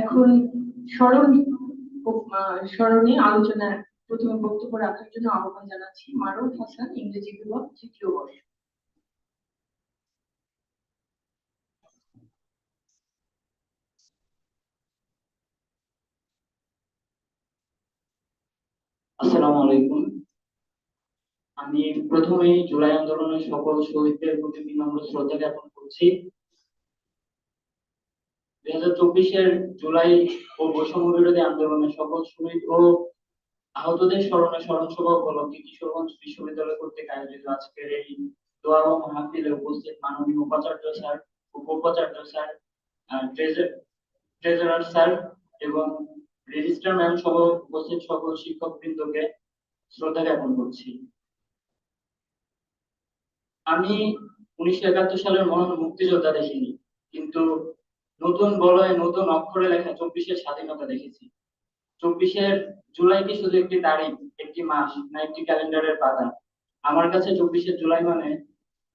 এখন স্মরণ আহ, স্মরণে আলোচনা প্রথমে বক্তব্য রাখার জন্য আহ্বান জানাচ্ছি মারুফ হাসান ইংরেজি বিভাগ তৃতীয় বর্ষ। আসসালামু আলাইকুম। আমি প্রথমেই জুলাই আন্দোলনের সকল শহীদদের প্রতি বিনম্র শ্রদ্ধা জ্ঞাপন করছি। দুই হাজার চব্বিশের জুলাই ও বৈষম্য বিরোধী আন্দোলনের সকল শহীদ ও আহতদের স্মরণে স্মরণ সভা উপলক্ষে কিশোরগঞ্জ বিশ্ববিদ্যালয় কর্তৃক আয়োজিত আজকের এই দোয়া ও মাহফিলে উপস্থিত মাননীয় উপাচার্য স্যার উপ উপাচার্য স্যার ট্রেজারার স্যার এবং রেজিস্ট্রার ম্যাম সহ উপস্থিত সকল শিক্ষক বৃন্দকে শ্রদ্ধা জ্ঞাপন করছি। আমি উনিশশো একাত্তর সালের মহান মুক্তিযোদ্ধা দেখিনি, কিন্তু নতুন বলয়ে, নতুন অক্ষরে লেখা চব্বিশের স্বাধীনতা দেখেছি। চব্বিশের জুলাই কি শুধু একটি তারিখ, একটি মাস, না একটি ক্যালেন্ডারের পাতা? আমার কাছে চব্বিশে জুলাই মানে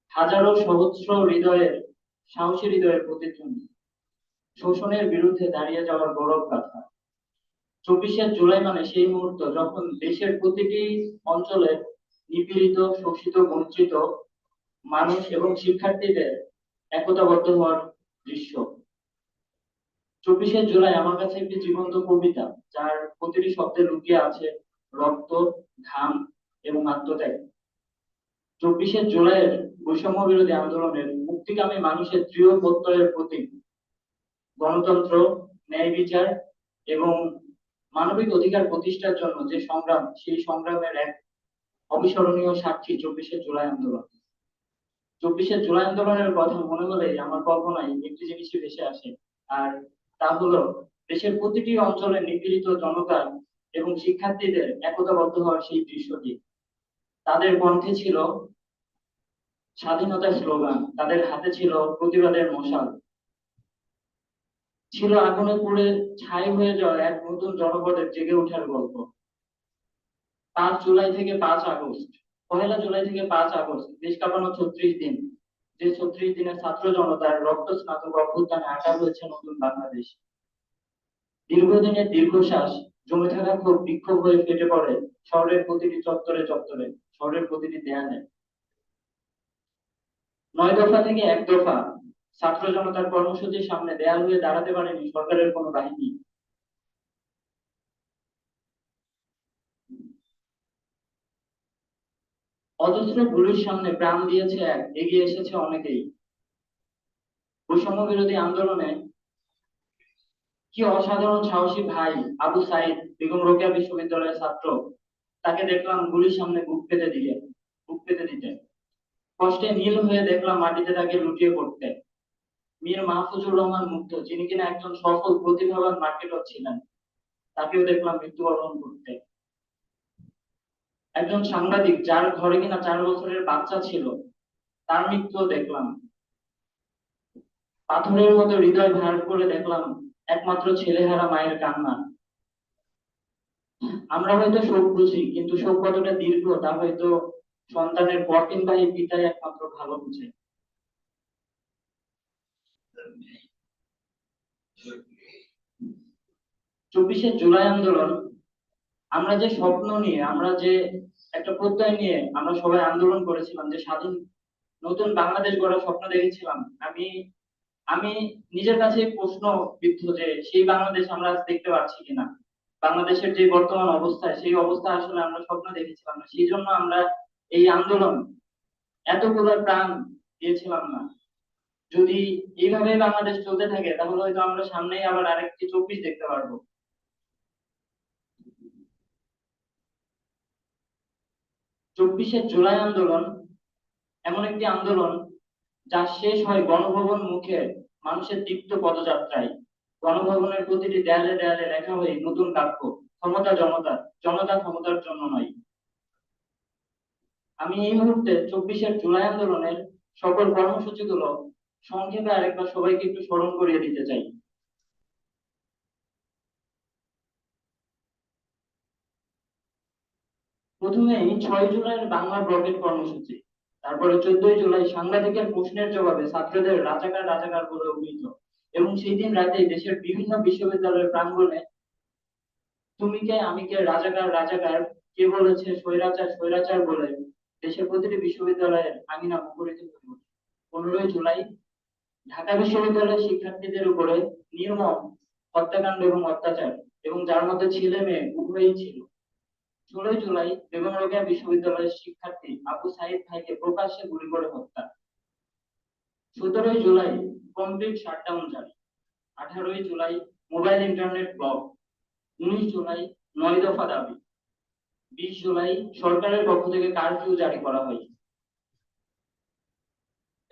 হাজারো সহস্র হৃদয়ের, সাহসী হৃদয়ের প্রতিধ্বনি। শোষণের বিরুদ্ধে দাঁড়িয়ে যাওয়ার গৌরব কথা চব্বিশে জুলাই মানে সেই মুহূর্ত যখন দেশের প্রতিটি অঞ্চলে নিপীড়িত, শোষিত, বঞ্চিত মানুষ এবং শিক্ষার্থীদের একতাবদ্ধ হওয়ার দৃশ্য। চব্বিশে জুলাই আমার কাছে একটি জীবন্ত কবিতা, যার প্রতিটি শব্দে লুকিয়ে আছে রক্ত, ঘাম এবং আত্মত্যাগ। চব্বিশে জুলাইয়ের বৈষম্য বিরোধী আন্দোলনের মুক্তিকামী মানুষের দৃঢ় প্রত্যয়ের প্রতীক, গণতন্ত্র, ন্যায় বিচার এবং মানবিক অধিকার প্রতিষ্ঠার জন্য যে সংগ্রাম, সেই সংগ্রামের এক অবিস্মরণীয় সাক্ষী চব্বিশে জুলাই আন্দোলন। চব্বিশে জুলাই আন্দোলনের কথা মনে হলেই আমার কল্পনায় একটি জিনিসই ভেসে আসে, আর তা হলো, দেশের প্রতিটি অঞ্চলে নিপীড়িত জনতা এবং শিক্ষার্থীদের একতাবদ্ধ হওয়ার সেই দৃশ্যটি। তাদের কণ্ঠে ছিল স্বাধীনতার স্লোগান, তাদের হাতে ছিল প্রতিবাদের মশাল। ছিল আগুনে পুড়ে ছাই হয়ে যাওয়া এক নতুন জনপদের জেগে ওঠার গল্প। পাঁচ জুলাই থেকে পাঁচ আগস্ট, পহেলা জুলাই থেকে পাঁচ আগস্ট, দেশ কাঁপানো ছত্রিশ দিন। যে ছত্রিশ দিনের ছাত্র জনতার রক্ত স্নাতক অভ্যুত্থানে আঁকা হয়েছে নতুন বাংলাদেশ। দীর্ঘদিনের দীর্ঘশ্বাস, জমে থাকা ক্ষোভ বিক্ষোভ হয়ে ফেটে পড়ে শহরের প্রতিটি চত্বরে চত্বরে, শহরের প্রতিটি দেয়ালে। নয় দফা থেকে এক দফা ছাত্র জনতার কর্মসূচির সামনে দেয়াল হয়ে দাঁড়াতে পারেনি সরকারের কোনো বাহিনী। অজস্র গুলির সামনে প্রাণ দিয়েছে এক, এগিয়ে এসেছে অনেকেই। বৈষম্য বিরোধী আন্দোলনে কি অসাধারণ সাহসী ভাই আবু সাইদ, বেগম রোকেয়া বিশ্ববিদ্যালয়ের ছাত্র, তাকে দেখলাম গুলির সামনে বুক পেতে দিয়ে বুক পেতে দিতে। কষ্টে নীল হয়ে দেখলাম মাটিতে তাকে লুটিয়ে পড়তে। মীর মাহফুজুর রহমান মুক্ত যিনি কিনা একজন সফল প্রতিভাবান মার্কেটর ছিলেন। তাকেও দেখলাম মৃত্যুবরণ করতে। একজন সাংবাদিক যার ঘরে কিনা চার বছরের বাচ্চা ছিল, তার মৃত্যু দেখলাম। পাথরের মতো হৃদয় ভার করে দেখলাম একমাত্র ছেলেহারা মায়ের কান্না। আমরা হয়তো শোক বুঝি, কিন্তু শোক কতটা দীর্ঘ তা হয়তো সন্তানের পরকিনবাহী পিতাই একমাত্র ভালো বুঝে। চব্বিশে জুলাই আন্দোলন আমরা যে স্বপ্ন নিয়ে, আমরা যে একটা প্রত্যয় নিয়ে আমরা সবাই আন্দোলন করেছিলাম, যে স্বাধীন, নতুন বাংলাদেশ গড়ার স্বপ্ন দেখেছিলাম, আমি আমি নিজের কাছে প্রশ্ন বিদ্ধ যে সেই বাংলাদেশ আমরা আজ দেখতে পাচ্ছি কিনা? বাংলাদেশের যে বর্তমান অবস্থা, সেই অবস্থা আসলে আমরা স্বপ্ন দেখেছিলাম না। সেই জন্য আমরা এই আন্দোলন এতগুলো প্রাণ দিয়েছিলাম না। যদি এইভাবে বাংলাদেশ চলতে থাকে, তাহলে হয়তো আমরা সামনেই আবার আরেকটি চব্বিশ দেখতে পারব। চব্বিশে জুলাই আন্দোলন এমন একটি আন্দোলন যা শেষ হয় গণভবন মুখে মানুষের দীপ্ত পদযাত্রায়। গণভবনের প্রতিটি দেয়ালে দেয়ালে লেখা হয়ে নতুন বাক্য ক্ষমতা জনতা জনতা ক্ষমতার জন্য নয়। আমি এই মুহূর্তে চব্বিশের জুলাই আন্দোলনের সকল কর্মসূচিগুলো সংক্ষেপে আরেকবার সবাইকে একটু স্মরণ করিয়ে দিতে চাই। প্রথমেই ছয় জুলাইয়ের বাংলা ব্লকের কর্মসূচি। তারপরে চোদ্দই জুলাই সাংবাদিকের প্রশ্নের জবাবে ছাত্রদের রাজাকার রাজাকার বলে অভিহিত। এবং সেই দিন রাতে দেশের বিভিন্ন বিশ্ববিদ্যালয়ের প্রাঙ্গণে, তুমি কে, আমি কে, রাজাকার রাজাকার, কে বলেছে, স্বৈরাচার স্বৈরাচার বলে দেশের প্রতিটি বিশ্ববিদ্যালয়ের আঙিনা মুখরিত হয়ে পনেরোই জুলাই, ঢাকা বিশ্ববিদ্যালয়ের শিক্ষার্থীদের উপরে নির্মম হত্যাকাণ্ড এবং অত্যাচার, এবং যার মধ্যে ছেলে মেয়ে উভয়ই ছিল। ষোলোই জুলাই বেগম বিশ্ববিদ্যালয়ের শিক্ষার্থী আবু সাইদ ভাইকে প্রকাশ্যে গুলি করে হত্যা। সতেরোই জুলাই কমপ্লিট শাটডাউন জারি। আঠারোই জুলাই মোবাইল ইন্টারনেট ব্লক। উনিশ জুলাই নয় দফা দাবি। বিশ জুলাই সরকারের পক্ষ থেকে কারফিউ জারি করা হয়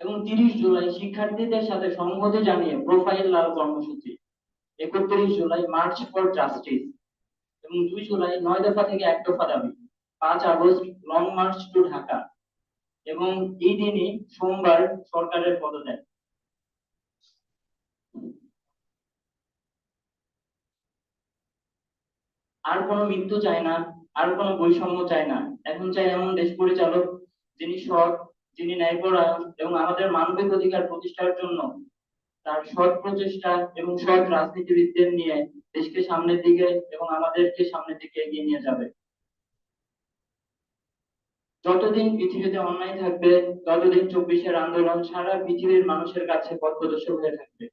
এবং তিরিশ জুলাই শিক্ষার্থীদের সাথে সংহতি জানিয়ে প্রোফাইল লাল কর্মসূচি। একত্রিশ জুলাই মার্চ ফর জাস্টিস। এবং দুই জুলাই নয় দফা থেকে এক দফা দাবি পাঁচ August long march to Dhaka. এবং এই দিনই সোমবার সরকারের পদত্যাগ। আর কোনো মৃত্যু চায় না, আর কোনো বৈষম্য চায় না। এখন চাই এমন দেশ পরিচালক, যিনি সৎ, যিনি ন্যায়পরায়ণ এবং আমাদের মানবিক অধিকার প্রতিষ্ঠার জন্য তার সৎ প্রচেষ্টা এবং সৎ রাজনীতিবিদদের নিয়ে দেশকে সামনের দিকে এবং আমাদেরকে সামনের দিকে এগিয়ে নিয়ে যাবে। যতদিন পৃথিবীতে অন্যায় থাকবে, ততদিন চব্বিশের আন্দোলন সারা পৃথিবীর মানুষের কাছে পথপ্রদর্শক হয়ে থাকবে।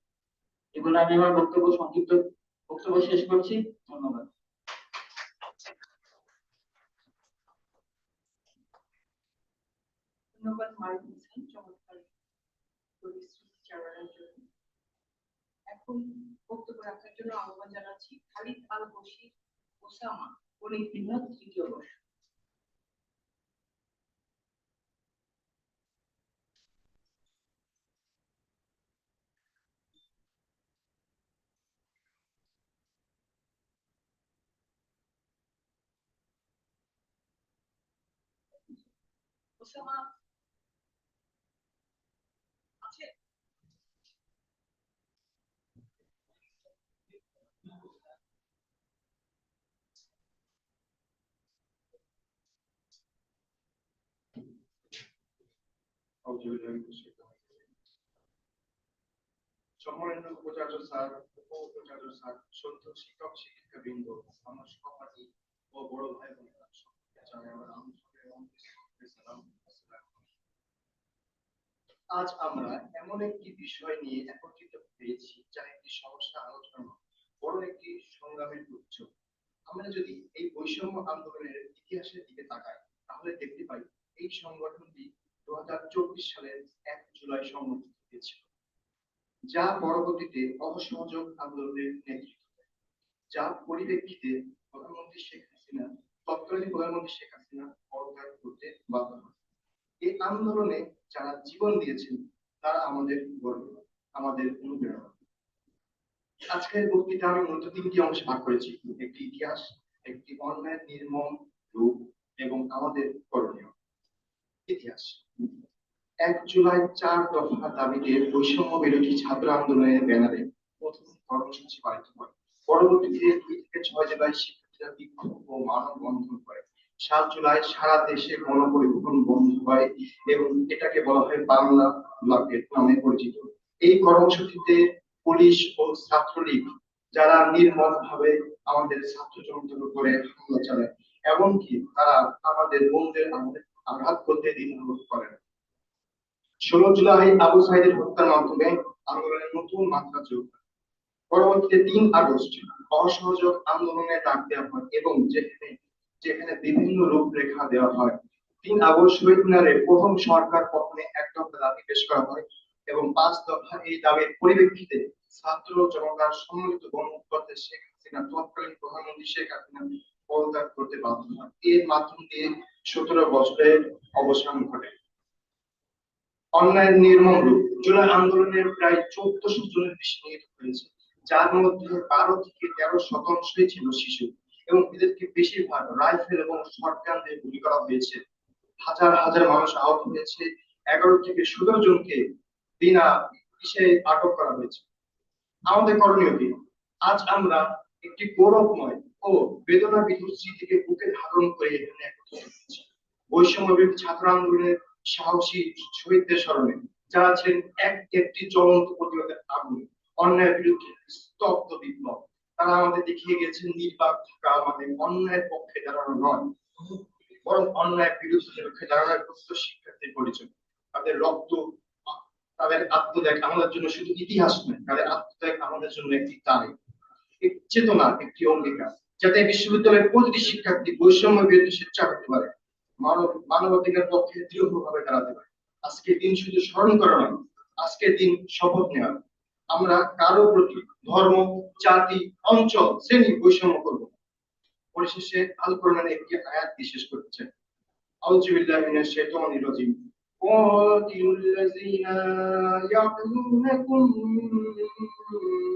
এগুলো আমি আমার বক্তব্য সংক্ষিপ্ত বক্তব্য শেষ করছি। ধন্যবাদ। ধন্যবাদ মারুফ হোসেন চমৎকার এখন বক্তব্য রাখার জন্য আহ্বান জানাচ্ছি। খালিদ আল বশির ওসামা গণিত বিভাগ তৃতীয় বর্ষ। ওসামা আজ আমরা এমন একটি বিষয় নিয়ে একত্রিত হয়েছি, যা একটি সমস্যা আলোচনা, বড় একটি সংগ্রামের উচ্চ আমরা যদি এই বৈষম্য আন্দোলনের ইতিহাসের দিকে তাকাই, তাহলে দেখতে পাই এই সংগঠনটি প্রধানমন্ত্রী শেখ হাসিনা এই আন্দোলনে যারা জীবন দিয়েছেন, তারা আমাদের গর্ব, আমাদের অনুপ্রেরণা। আজকের বক্তৃতা আমি মূলত তিনটি অংশে ভাগ করেছি, একটি ইতিহাস, একটি অন্যায়, নির্মম রূপ এবং আমাদের করণীয়। ইতিহাস। এক জুলাই চার দফা দাবিতে বৈষম্য বিরোধী ছাত্র আন্দোলনের ব্যানারে প্রথম কর্মসূচি পালিত পরবর্তীতে দুই থেকে ছয় জেলায় শিক্ষার্থীরা বিক্ষোভ ও মানববন্ধন করে। সাত জুলাই সারা দেশে গণপরিবহন বন্ধ হয় এবং এটাকে বলা হয় বাংলা নামে পরিচিত। এই কর্মসূচিতে পুলিশ ও ছাত্রলীগ, যারা নির্মম ভাবে আমাদের ছাত্র জনতার উপরে হামলা চালায়, এমনকি তারা আমাদের বোনদের আমাদের আঘাত করতে দ্বিধাবোধ করে না ষোলো জুলাই আবু সাইদের হত্যার মাধ্যমে আন্দোলনের নতুন মাত্রা যোগ পরবর্তীতে তিন আগস্ট অসহযোগ আন্দোলনে ডাক দেওয়া হয় এবং যেখানে যেখানে বিভিন্ন রূপরেখা দেওয়া হয়। তিন আগস্ট শহীদ মিনারে প্রথম সরকার পতনে এক দফা দাবি পেশ করা হয় এবং পাঁচ দফা এই দাবির পরিপ্রেক্ষিতে ছাত্র জনতার সম্মিলিত গণতন্ত্রে শেখ হাসিনা তৎকালীন প্রধানমন্ত্রী শেখ হাসিনা পদত্যাগ করতে বাধ্য হন। এর মাধ্যম সতেরো বছরের অবসান ঘটে। অন্যায়ের নির্মম রূপ। জুলাই আন্দোলনের প্রায় চোদ্দশো জনের বেশি নিহত হয়েছে, যার মধ্যে বারো থেকে তেরো শতাংশই ছিল শিশু এবং এদেরকে বেশিরভাগ রাইফেল এবং শটগান দিয়ে গুলি করা হয়েছে। হাজার হাজার মানুষ আহত হয়েছে। এগারো থেকে সতেরো জনকে বিনা বিষয়ে আটক করা হয়েছে। আমাদের করণীয় কি? আজ আমরা একটি গৌরবময় ও বেদনা বিধুর স্মৃতিকে বুকে ধারণ করে এখানে একত্রিত ছাত্র আন্দোলনের সাহসী শহীদদের স্মরণে যারা ছিলেন এক একটি জ্বলন্ত প্রতিবাদের আগুন, অন্যায়ের বিরুদ্ধে স্তব্ধ বিপ্লব। তারা আমাদের দেখিয়ে গেছেন, নির্বাক থাকা মানে অন্যায়ের পক্ষে দাঁড়ানো নয়, বরং অন্যায়ের বিরুদ্ধে পক্ষে দাঁড়ানোর প্রস্তুত শিক্ষার্থীর পরিচয়। তাদের রক্ত, তাদের আত্মত্যাগ আমাদের জন্য শুধু ইতিহাস নয়, তাদের আত্মত্যাগ আমাদের জন্য একটি তারিখ চেতনা, একটি অঙ্গীকার। যাতে বিশ্ববিদ্যালয়ের প্রতিটি শিক্ষার্থী বৈষম্য বিরুদ্ধে স্বেচ্ছা করতে পারে মানব মানবাধিকার পক্ষে দৃঢ়ভাবে দাঁড়াতে পারে আজকের দিন শুধু স্মরণ করা নয় আজকের দিন শপথ নেওয়া আমরা কারো প্রতি ধর্ম জাতি অঞ্চল শ্রেণী বৈষম্য করব না। পরিশেষে আল কোরআনের একটি আয়াত বিশেষ করছে আউযুবিল্লাহি মিনাশ শাইতানির রাজিম قاتلوا الذين يعلونكم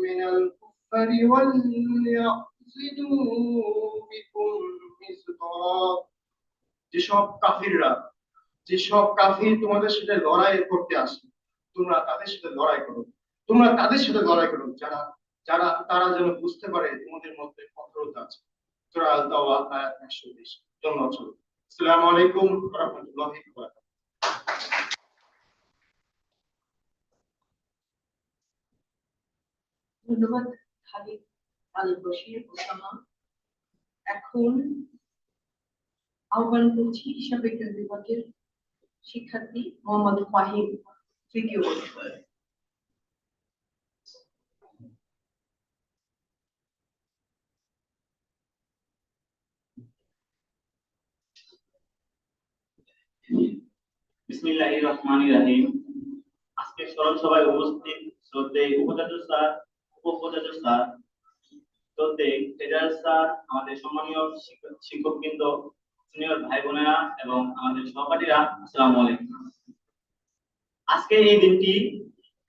من الكفر وليعصدوا بكم مصداق যেসব কাফিররা, যেসব কাফির তোমাদের সাথে লড়াই করতে আসে, তোমরা তাদের সাথে লড়াই করো। তোমরা তাদের সাথে লড়াই করো, যারা যারা, তারা যেন বুঝতে পারে তোমাদের মধ্যে কঠোরতা আছে। সূরা আল তাওবা আয়াত 120 ধন্যবাদ। আসসালামু ধন্যবাদ খালিদ আল বশির ওসামা এখন আহ্বান করছি হিসাব বিজ্ঞান বিভাগের শিক্ষার্থী মোহাম্মদ ফাহিম তৃতীয় বর্ষ। বিসমিল্লাহির রহমানির রহিম। আজকে স্মরণ সভায় উপস্থিত শ্রদ্ধেয় উপাচার্য স্যার উপপ্রচার্য স্যার শ্রদ্ধেয় ট্রেজারার স্যার, আমাদের সম্মানীয় শিক্ষক- শিক্ষকবৃন্দ সিনিয়র ভাই বোনেরা এবং আমাদের সহপাঠীরা, আসসালামু আলাইকুম। আজকে এই দিনটি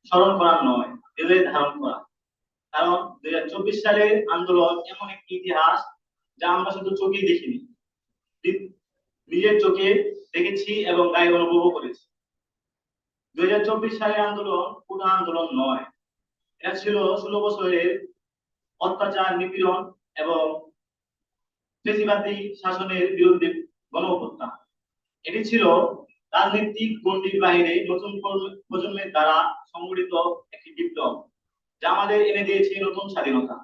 স্মরণ করার নয় হৃদয়ে ধারণ করা। কারণ দুই হাজার চব্বিশ সালের আন্দোলন এমন একটি ইতিহাস যা আমরা শুধু চোখেই দেখিনি নিজের চোখে দেখেছি এবং গায়ে অনুভবও করেছি। দুই হাজার চব্বিশ সালের আন্দোলন কোনো আন্দোলন নয়, এটা ছিল ষোলো বছরের অত্যাচার, নিপীড়ন এবং ফেসিবাদী শাসনের বিরুদ্ধে গণ অভ্যুত্থান। এটি ছিল রাজনৈতিক গণ্ডির বাইরে নতুন প্রজন্মের দ্বারা সংগঠিত একটি বিপ্লব, যা আমাদের এনে দিয়েছে নতুন স্বাধীনতা।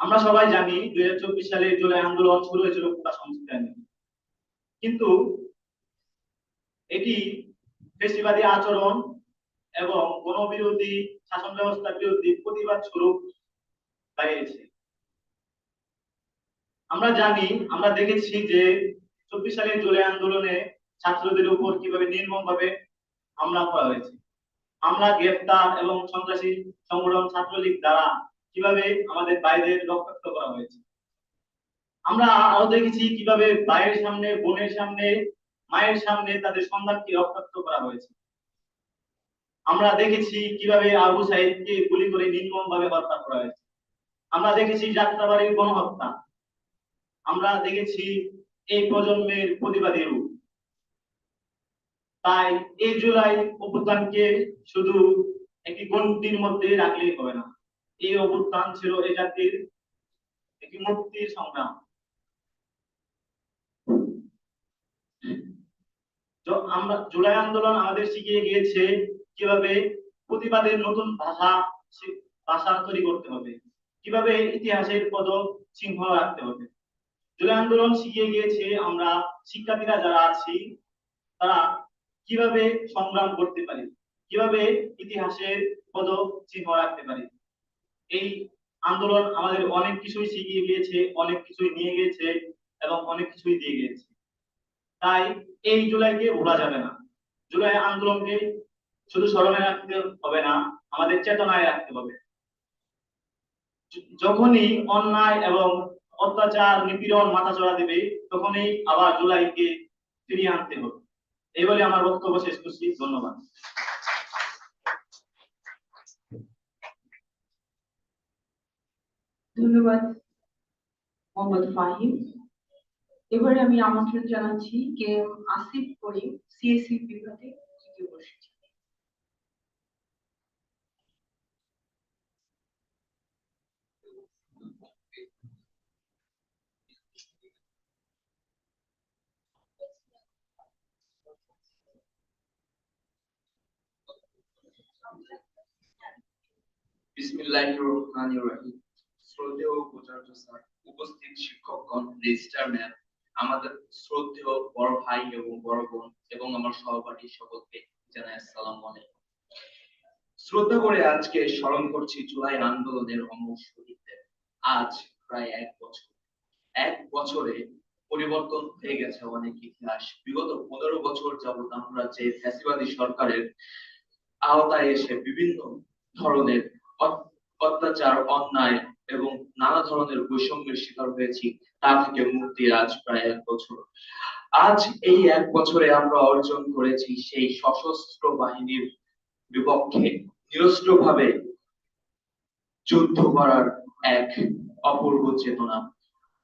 আমরা সবাই জানি দুই হাজার চব্বিশ সালে জুলাই আন্দোলন শুরু হয়েছিল কোটা সংস্কার নিয়ে কিন্তু এটি ফেসিবাদী আচরণ এবং গণবিরোধী শাসন ব্যবস্থার বিরুদ্ধে প্রতিবাদ স্বরূপ দাঁড়িয়েছে আমরা জানি, আমরা দেখেছি যে চব্বিশ সালের আন্দোলনে ছাত্রদের উপর কীভাবে নির্মম ভাবে হামলা করা হয়েছে। গ্রেফতার এবং সন্ত্রাসী সংগঠন ছাত্রলীগ দ্বারা কীভাবে আমাদের বাইরের রক্তাক্ত করা হয়েছে। আমরা আরও দেখেছি কীভাবে ভাইয়ের সামনে, বোনের সামনে, মায়ের সামনে তাদের সন্তানকে রক্তাক্ত করা হয়েছে। আমরা দেখেছি কীভাবে আবু সাইদকে গুলি করে নির্মম ভাবে হত্যা করা হয়েছে। আমরা দেখেছি যাত্রাবাড়ির গণহত্যা। আমরা দেখেছি এই প্রজন্মের প্রতিবাদী রূপ। তাই এই জুলাই অভ্যুত্থানকে শুধু একটি গণ্ডির মধ্যে রাখলেই হবে না। এই অভ্যুত্থান ছিল এই জাতির একটি মুক্তির সংগ্রাম। আমরা জুলাই আন্দোলন আমাদের শিখিয়ে গিয়েছে কীভাবে প্রতিবাদের নতুন ভাষা ভাষা তৈরি করতে হবে। কীভাবে ইতিহাসের পদ চিহ্ন রাখতে হবে? জুলাই আন্দোলন শিখিয়ে গিয়েছে আমরা শিক্ষার্থীরা যারা আছি, তারা কীভাবে সংগ্রাম করতে পারি? কীভাবে ইতিহাসের পদ চিহ্ন রাখতে পারি? এই আন্দোলন আমাদের অনেক কিছুই শিখিয়ে গিয়েছে, অনেক কিছুই নিয়ে গিয়েছে এবং অনেক কিছুই দিয়ে গিয়েছে। তাই এই জুলাইকে ভোলা যাবে না। জুলাই আন্দোলনকে শুধু স্মরণে রাখতে হবে না, আমাদের চেতনায় রাখতে হবে। যখনই অন্যায় এবং অত্যাচার, নিপীড়ন মাথা চড়া দেবে, তখনই আবার জুলাইকে ফিরিয়ে আনতে হবে। এই বলে আমার বক্তব্য শেষ করছি। ধন্যবাদ। ধন্যবাদ, মোহাম্মদ ফাহিম। এবারে আমি আমন্ত্রণ জানাচ্ছি কে আসিফ করিম সিএসসি বিভাগে তৃতীয় স্মরণ করছি জুলাই আন্দোলনের অমর শহীদদের। আজ প্রায় এক বছর। এক বছরে পরিবর্তন হয়ে গেছে অনেক ইতিহাস। বিগত পনেরো বছর যাবত আমরা যে ফ্যাসিবাদী সরকারের আওতায় এসে বিভিন্ন ধরনের অত্যাচার, অন্যায় এবং নানা ধরনের বৈষম্যের শিকার হয়েছি, তা থেকে মুক্তির আজ প্রায় এক বছর। আজ এই এক বছরে আমরা অর্জন করেছি সেই সশস্ত্র বাহিনীর বিপক্ষে নিরস্ত্রভাবে যুদ্ধ করার এক অপূর্ব চেতনা।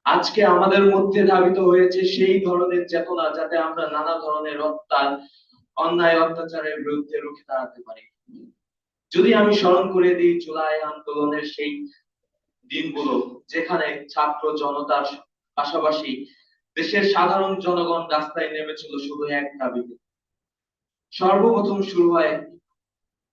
আজকে আমাদের মধ্যে ধাবিত হয়েছে সেই ধরনের চেতনা যাতে আমরা নানা ধরনের হত্যা অন্যায়, অত্যাচারের বিরুদ্ধে রুখে দাঁড়াতে পারি। যদি আমি স্মরণ করে দিই জুলাই আন্দোলনের সেই দিনগুলো, যেখানে ছাত্র জনতার পাশাপাশি দেশের সাধারণ জনগণ রাস্তায় নেমেছিল শুধু এক দাবিতে। সর্বপ্রথম শুরু হয়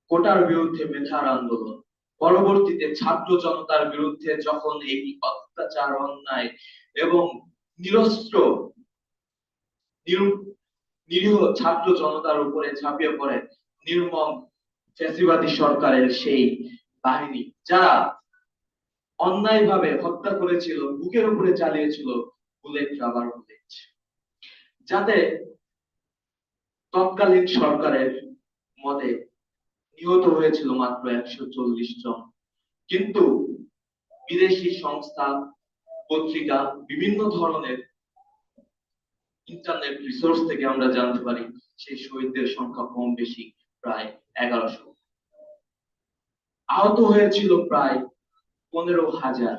কোটার বিরুদ্ধে মেধার আন্দোলন। পরবর্তীতে ছাত্র জনতার বিরুদ্ধে যখন এই অত্যাচার, অন্যায় এবং নিরস্ত্র, নিরু- নিরীহ ছাত্র জনতার উপরে ঝাঁপিয়ে পড়ে নির্মম ফ্যাসিবাদী সরকারের সেই বাহিনী, যারা অন্যায়ভাবে হত্যা করেছিল, বুকের উপরে চালিয়েছিল বুলেট রাবার বুলেট, যাতে তৎকালীন সরকারের মতে নিহত হয়েছিল মাত্র একশো চল্লিশ জন। কিন্তু বিদেশি সংস্থা, পত্রিকা, বিভিন্ন ধরনের ইন্টারনেট রিসোর্স থেকে আমরা জানতে পারি, সেই শহীদদের সংখ্যা কম বেশি, প্রায় এগারোশো। আহত হয়েছিল প্রায় পনেরো হাজার,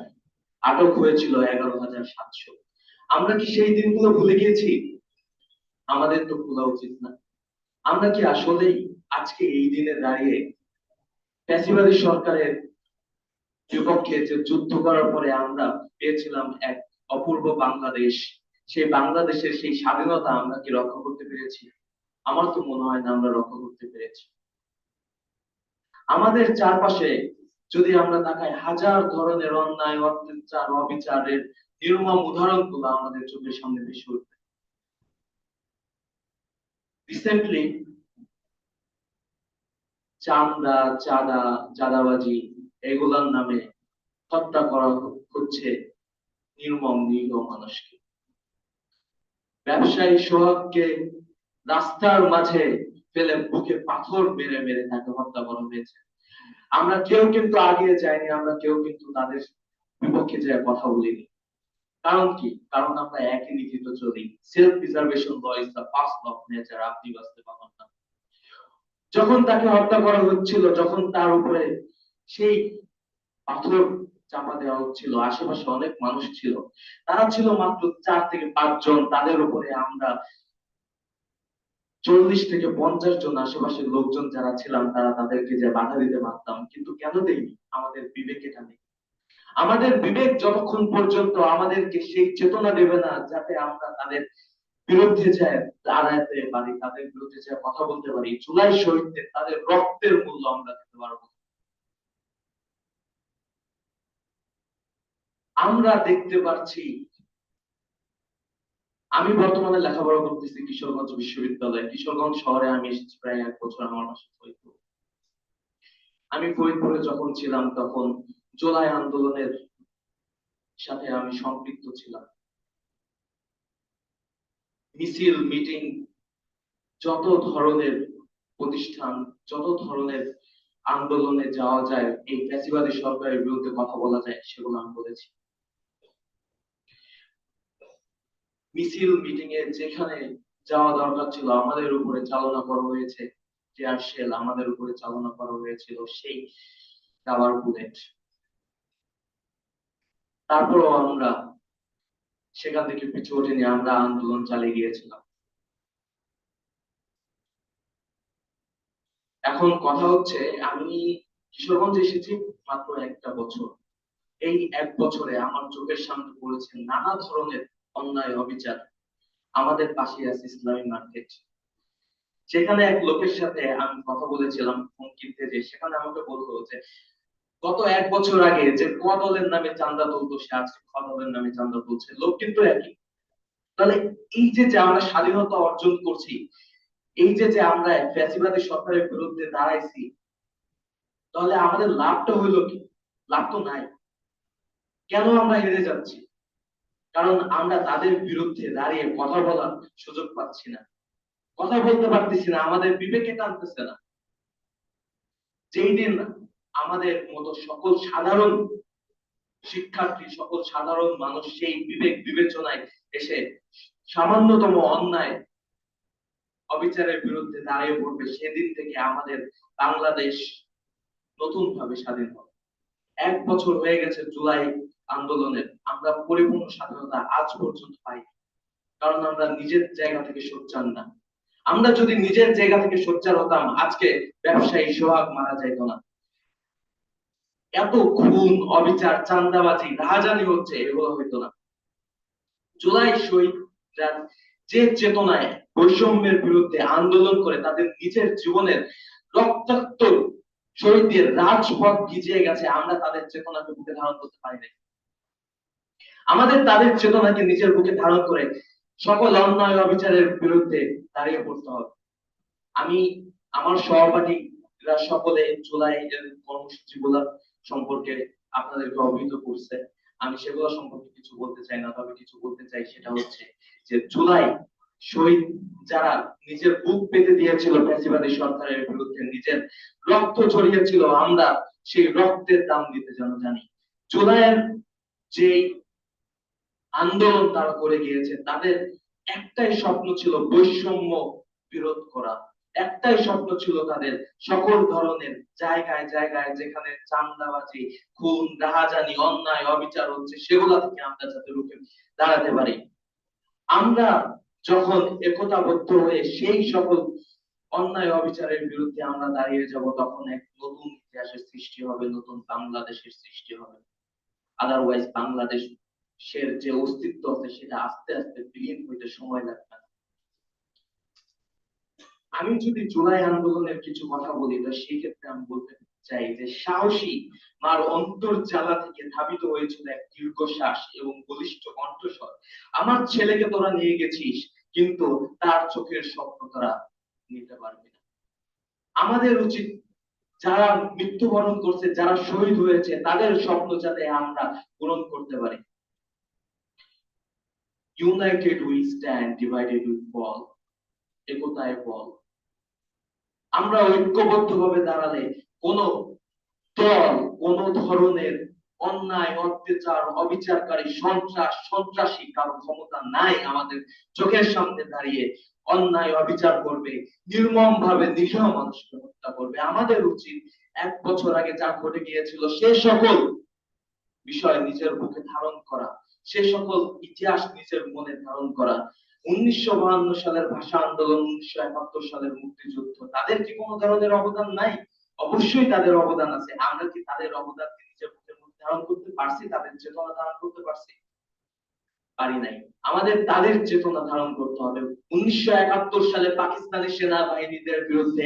আটক হয়েছিল এগারো হাজার সাতশো। আমরা কি সেই দিনগুলো ভুলে গিয়েছি? আমাদের তো ভোলা উচিত না। আমরা কি আসলেই আজকে এই দিনে দাঁড়িয়ে ফ্যাসিবাদী সরকারের বিপক্ষে যে যুদ্ধ করার পরে আমরা পেয়েছিলাম এক অপূর্ব বাংলাদেশ, সেই বাংলাদেশের সেই স্বাধীনতা আমরা কি রক্ষা করতে পেরেছি? আমার তো মনে হয় না আমরা রক্ষা করতে পেরেছি। আমাদের চারপাশে যদি আমরা তাকাই, হাজার ধরনের অন্যায়, অত্যাচার, অবিচারের নির্মম উদাহরণগুলো আমাদের চোখের সামনে ভেসে উঠবে। রিসেন্টলি চান্দা চাঁদা, চাঁদাবাজি এগুলার নামে হত্যা করা হচ্ছে নির্মম নিরীহ মানুষকে। ব্যবসায়ী সোহাগকে রাস্তার মাঝে ফেলে বুকে পাথর মেরে মেরে তাকে হত্যা করা হয়েছে। আমরা কেউ কিন্তু আগিয়ে যাইনি, আমরা কেউ কিন্তু তাদের বিপক্ষে যে কথা বলিনি। কারণ কি? কারণ আমরা একই নীতিতে চলি। Self preservation law is the first of nature আপনি বাঁচতে পারবেন না। যখন তাকে হত্যা করা হচ্ছিল, যখন তার উপরে সেই পাথর চাপা দেওয়া হচ্ছিল, আশেপাশে অনেক মানুষ ছিল। তারা ছিল মাত্র চার থেকে পাঁচজন, তাদের উপরে আমরা চল্লিশ থেকে পঞ্চাশ জন আশেপাশের লোকজন যারা ছিলাম, তারা তাদেরকে যে বাধা দিতে পারতাম, কিন্তু কেন দেয়নি আমাদের বিবেক এটা নেই। আমাদের বিবেক যতক্ষণ পর্যন্ত আমাদেরকে সেই চেতনা দেবে না, যাতে আমরা তাদের বিরুদ্ধে যায়, দাঁড়াতে পারি, তাদের বিরুদ্ধে যায় কথা বলতে পারি জুলাই শহীদদের তাদের রক্তের মূল্য আমরা দিতে পারব আমরা দেখতে পাচ্ছি আমি বর্তমানে লেখাপড়া করতেছি কিশোরগঞ্জ বিশ্ববিদ্যালয়ে। কিশোরগঞ্জ শহরে আমি এসেছি প্রায় এক বছর আমার বাসা ফরিদপুর। আমি ফরিদপুরে যখন ছিলাম তখন জুলাই আন্দোলনের সাথে আমি সম্পৃক্ত ছিলাম। মিছিল, মিটিং, যত ধরনের প্রতিষ্ঠান, যত ধরনের আন্দোলনে যাওয়া যায়, এই ফ্যাসিবাদী সরকারের বিরুদ্ধে কথা বলা যায়, সেগুলো আমি বলেছি। মিছিল মিটিং এ যেখানে যাওয়া দরকার ছিল, আমাদের উপরে চালনা করা হয়েছে। টিয়ার শেল আমাদের উপরে চালনা করা হয়েছিল, সেই রাবার বুলেট তারপরও আমরা সেখান থেকে পিছু ওঠেনি আমরা আন্দোলন চালিয়ে গিয়েছিলাম। এখন কথা হচ্ছে, আমি কিশোরগঞ্জে এসেছি মাত্র একটা বছর। এই এক বছরে আমার চোখের সামনে পড়েছে নানা ধরনের অন্যায় অবিচার আমাদের পাশে আছে ইসলামী মার্কেট সেখানে এক লোকের সাথে আমি কথা বলেছিলাম ফোন কিনতে যে সেখানে আমাকে বলল যে, গত এক বছর আগে যে কদলের নামে চান্দা তুলতো, সে আজকে কদলের নামে চান্দা তুলছে। লোক কিন্তু একই। তাহলে এই যে যে আমরা স্বাধীনতা অর্জন করছি, এই যে যে আমরা ফ্যাসিবাদী সরকারের বিরুদ্ধে দাঁড়াইছি, তাহলে আমাদের লাভটা হইল কি? লাভ তো নাই। কেন আমরা হেরে যাচ্ছি? কারণ আমরা তাদের বিরুদ্ধে দাঁড়িয়ে কথা বলার সুযোগ পাচ্ছি না। কথা বলতে পারতেছি না, আমাদের বিবেকে টানতেছে না। যেই দিন আমাদের মতো সকল সাধারণ শিক্ষার্থী, সকল সাধারণ মানুষ সেই বিবেক বিবেচনায় এসে সামান্যতম অন্যায় অবিচারের বিরুদ্ধে দাঁড়িয়ে পড়বে, সেদিন থেকে আমাদের বাংলাদেশ নতুন ভাবে স্বাধীন হবে। এক বছর হয়ে গেছে জুলাই আন্দোলনের। আমরা পরিপূর্ণ স্বাধীনতা আজ পর্যন্ত পাই কারণ আমরা নিজের জায়গা থেকে সোচ্চার না। আমরা যদি নিজের জায়গা থেকে সোচ্চার হতাম, আজকে ব্যবসায়ী সোহাগ মারা যাইত না। এত খুন, অবিচার চান্দাবাজি রাহাজানি হচ্ছে, এগুলো হইতো না। জুলাই শহীদরা যে চেতনায়, বৈষম্যের বিরুদ্ধে আন্দোলন করে তাদের নিজের জীবনের রক্তাক্ত শহীদদের রাজপথ ভিজিয়ে গেছে, আমরা তাদের চেতনাকে বুকে ধারণ করতে পারি নাই। আমাদের তাদের চেতনাকে নিজের বুকে ধারণ করে সকল অন্যায় অবিচারের বিরুদ্ধে দাঁড়িয়ে পড়তে হবে। আমি, আমার সহপাঠীরা সকলে জুলাই কর্মসূচি গুলা সম্পর্কে আপনাদেরকে অবহিত করছে। আমি সেগুলো সম্পর্কে কিছু বলতে চাই না, তবে কিছু বলতে চাই সেটা হচ্ছে যে জুলাই শহীদ যারা নিজের বুক পেতে দিয়েছিল ফ্যাসিবাদী সরকারের বিরুদ্ধে, নিজের রক্ত ছড়িয়েছিল আমরা সেই রক্তের দাম দিতে যেন জানি। জুলাইয়ের যে আন্দোলন তারা করে গিয়েছে। তাদের একটাই স্বপ্ন ছিল বৈষম্য বিরোধ করা। একটাই স্বপ্ন ছিল তাদের সকল ধরনের জায়গায় জায়গায় যেখানে চান্দাবাজি খুন, রাহাজানি, অন্যায়, অবিচার হচ্ছে, সেগুলা থেকে আমরা যাতে রুখে দাঁড়াতে পারি। আমরা যখন একতাবদ্ধ হয়ে সেই সকল অন্যায়, অবিচারের বিরুদ্ধে আমরা দাঁড়িয়ে যাব, তখন এক নতুন ইতিহাসের সৃষ্টি হবে, নতুন বাংলাদেশের সৃষ্টি হবে। আদারওয়াইজ বাংলাদেশের যে অস্তিত্ব আছে সেটা আস্তে আস্তে বিলীন হইতে সময় লাগবে আমি যদি জুলাই আন্দোলনের কিছু কথা বলি, তো সেই ক্ষেত্রে আমি বলতে চাই যে সাহসী মার অন্তর জ্বালা থেকে ধাবিত হয়েছিল এক দীর্ঘশ্বাস এবং বলিষ্ঠ কণ্ঠস্বর। আমার ছেলেকে তোরা নিয়ে গেছিস, কিন্তু তার চোখের স্বপ্ন তোরা নিতে পারবি না। আমাদের উচিত যারা মৃত্যুবরণ করছে, যারা শহীদ হয়েছে, তাদের স্বপ্ন যাতে আমরা পূরণ করতে পারি। United we stand divided we fall একতায় বল আমরা ঐক্যবদ্ধ ভাবে দাঁড়ালে কোন দল, কোন ধরনের অন্যায়, অত্যাচার, অবিচারকারী, সন্ত্রাস, সন্ত্রাসী কারও ক্ষমতা নাই আমাদের চোখের সামনে দাঁড়িয়ে অন্যায়, অবিচার করবে নির্মম ভাবে নিরীহ মানুষকে হত্যা করবে। আমাদের উচিত এক বছর আগে যা ঘটে গিয়েছিল সে সকল বিষয় নিজের বুকে ধারণ করা, সে সকল ইতিহাস নিজের মনে ধারণ করা। উনিশশো বাহান্ন সালের ভাষা আন্দোলন, উনিশশো একাত্তর সালের মুক্তিযুদ্ধ, তাদের কি কোনো ধরনের অবদান নাই? অবশ্যই তাদের অবদান আছে। আমরা কি তাদের অবদানকে নিজের বুকের মধ্যে ধারণ করতে পারছি? তাদের চেতনা ধারণ করতে পারছি? পারি নাই। আমাদের তাদের চেতনা ধারণ করতে হবে। উনিশশো একাত্তর সালে পাকিস্তানি সেনাবাহিনীদের বিরুদ্ধে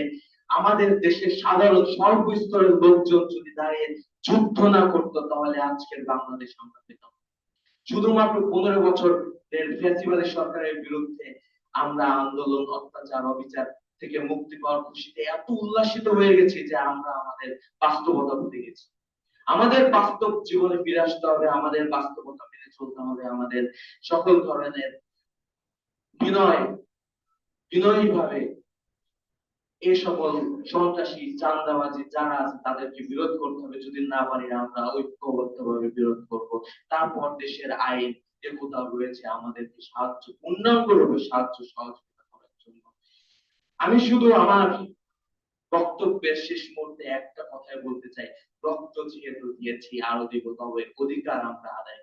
আমাদের দেশের সাধারণ সর্বস্তরের লোকজন যদি দাঁড়িয়ে যুদ্ধ না করতো, তাহলে আজকের বাংলাদেশ আমরা পেতাম শুধুমাত্র পনেরো বছর ফ্যাসিবাদী সরকারের বিরুদ্ধে আমরা আন্দোলন, অত্যাচার, অবিচার থেকে মুক্তি পাওয়ার খুশিতে এত উল্লাসিত হয়ে গেছি যে আমরা আমাদের বাস্তবতা ভুলে গেছি। আমাদের বাস্তব জীবনে ফিরে হবে, আমাদের বাস্তবতা মেনে চলতে হবে, আমাদের সকল ধরনের বিনয় বিনয়ী ভাবে এই সকল সন্ত্রাসী চান্দাবাজি যারা আছে তাদেরকে বিরোধ করতে হবে। যদি না পারি, আমরা ঐক্যবদ্ধ ভাবে বিরোধ করব। তারপর দেশের আইন একতা রয়েছে, আমাদেরকে সাহায্য পূর্ণাঙ্গ রূপে সাহায্য, সহযোগিতা করার জন্য। আমি শুধু আমার বক্তব্যের শেষ মুহূর্তে একটা কথাই বলতে চাই। রক্ত যেহেতু দিয়েছি, আরও দিব, তবে অধিকার আমরা আদায়